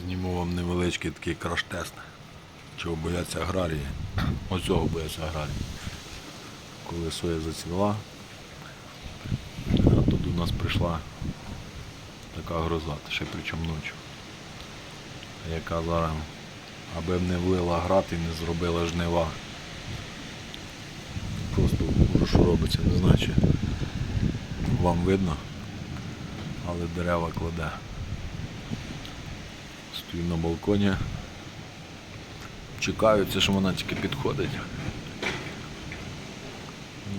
Зніму вам невеличкий такий краш-тест. Чого бояться аграрії. Ось цього бояться аграрії. Коли соя зацвіла, а тут у нас прийшла така гроза, ще причому ночі. Яка зараз, аби не влила град і не зробила жнива. Просто що робиться, не знаю, чи вам видно, але дерева кладе. Стою на балконі. Чекаю, це що вона тільки підходить.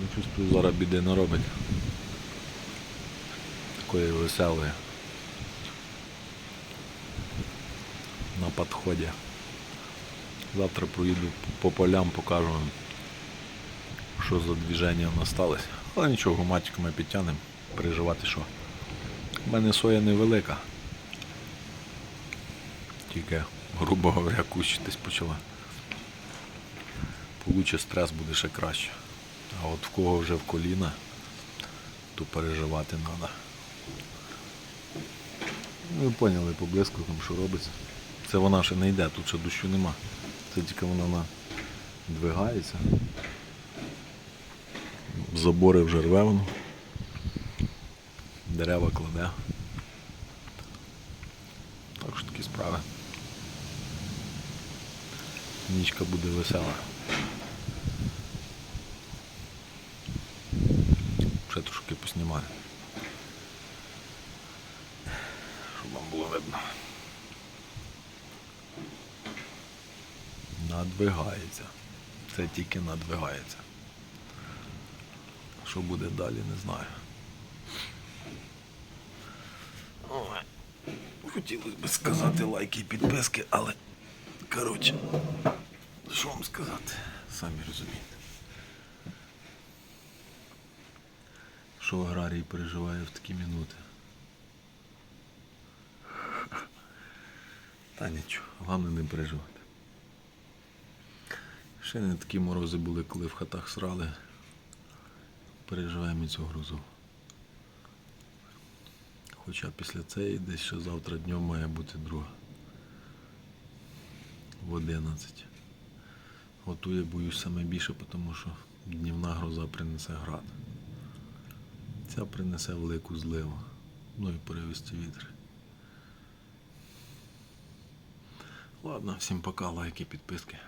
Ну, чувствую, зараз біди не робить. Такої веселої. На підході. Завтра проїду по полям, покажу вам, що за движення в нас сталося. Але нічого, гуматиками підтягнемо. Переживати що. У мене соя невелика. Тільки, грубо говоря, кущитись почала. Получе стрес буде ще краще. А от в кого вже в коліна, то переживати треба. Ви поняли по блискавкам, що робиться. Це вона ще не йде, тут ще дощу нема. Це тільки вона надвигається. Забори вже рве воно. Дерева кладе. Так що такі справи. Нічка буде весела. Ще трошки поснімаю. Щоб вам було видно. Надвигається. Це тільки надвигається. Що буде далі, не знаю. Хотілося б сказати лайки і підписки, але коротше, що вам сказати, самі розумієте. Що аграрій переживає в такі минути. Та нічого, головне не переживати. Ще не такі морози були, коли в хатах срали. Переживаємо цю грозу. Хоча після цієї десь ще завтра днем має бути друга. В 11. Готує боюсь саме більше, тому що днівна гроза принесе град. Ця принесе велику зливу. Ну і перевести вітри. Ладно, всім пока, лайки, підписки.